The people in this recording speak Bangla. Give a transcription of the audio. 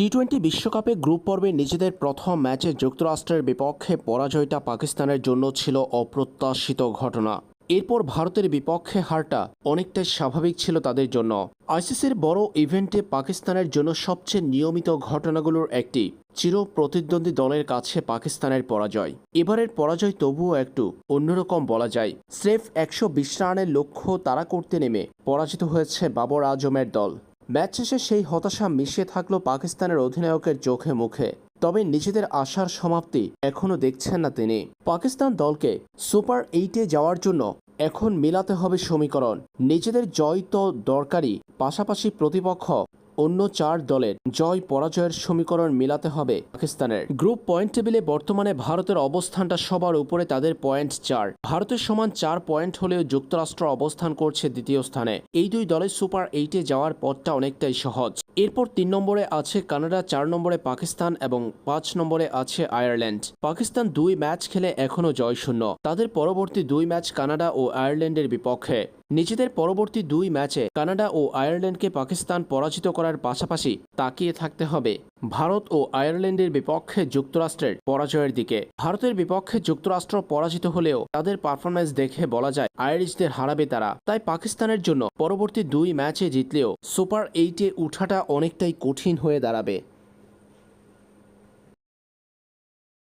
টি টোয়েন্টি বিশ্বকাপে গ্রুপ পর্বে নিজেদের প্রথম ম্যাচে যুক্তরাষ্ট্রের বিপক্ষে পরাজয়টা পাকিস্তানের জন্য ছিল অপ্রত্যাশিত ঘটনা। এরপর ভারতের বিপক্ষে হারটা অনেকটাই স্বাভাবিক ছিল তাদের জন্য। আইসিসির বড় ইভেন্টে পাকিস্তানের জন্য সবচেয়ে নিয়মিত ঘটনাগুলোর একটি চির প্রতিদ্বন্দ্বী দলের কাছে পাকিস্তানের পরাজয়। এবারের পরাজয় তবুও একটু অন্যরকম বলা যায়। স্রেফ একশো বিশ রানের লক্ষ্য তারা করতে নেমে পরাজিত হয়েছে বাবর আজমের দল। ম্যাচ শেষে সেই হতাশা মিশিয়ে থাকল পাকিস্তানের অধিনায়কের চোখে মুখে। তবে নিজেদের আশার সমাপ্তি এখনও দেখছেন না তিনি। পাকিস্তান দলকে সুপার এইটে যাওয়ার জন্য এখন মিলাতে হবে সমীকরণ। নিজেদের জয় তো দরকারি পাশাপাশি প্রতিপক্ষ অন্য চার দলের জয় পরাজয়ের সমীকরণ মিলাতে হবে পাকিস্তানের। গ্রুপ পয়েন্ট টেবিলে বর্তমানে ভারতের অবস্থানটা সবার উপরে তাদের পয়েন্ট চার। ভারতের সমান চার পয়েন্ট হলেও যুক্তরাষ্ট্র অবস্থান করছে দ্বিতীয় স্থানে। এই দুই দলের সুপার এইটে যাওয়ার পথটা অনেকটাই সহজ। এরপর তিন নম্বরে আছে কানাডা, চার নম্বরে পাকিস্তান এবং পাঁচ নম্বরে আছে আয়ারল্যান্ড। পাকিস্তান দুই ম্যাচ খেলে এখনও জয়শূন্য। তাদের পরবর্তী দুই ম্যাচ কানাডা ও আয়ারল্যান্ডের বিপক্ষে। নিজেদের পরবর্তী দুই ম্যাচে কানাডা ও আয়ারল্যান্ডকে পাকিস্তান পরাজিত করার পাশাপাশি তাকিয়ে থাকতে হবে ভারত ও আয়ারল্যান্ডের বিপক্ষে যুক্তরাষ্ট্রের পরাজয়ের দিকে। ভারতের বিপক্ষে যুক্তরাষ্ট্র পরাজিত হলেও তাদের পারফরম্যান্স দেখে বলা যায় আইরিশদের হারাবে তারা। তাই পাকিস্তানের জন্য পরবর্তী দুই ম্যাচে জিতলেও সুপার এইটে উঠাটা অনেকটাই কঠিন হয়ে দাঁড়াবে।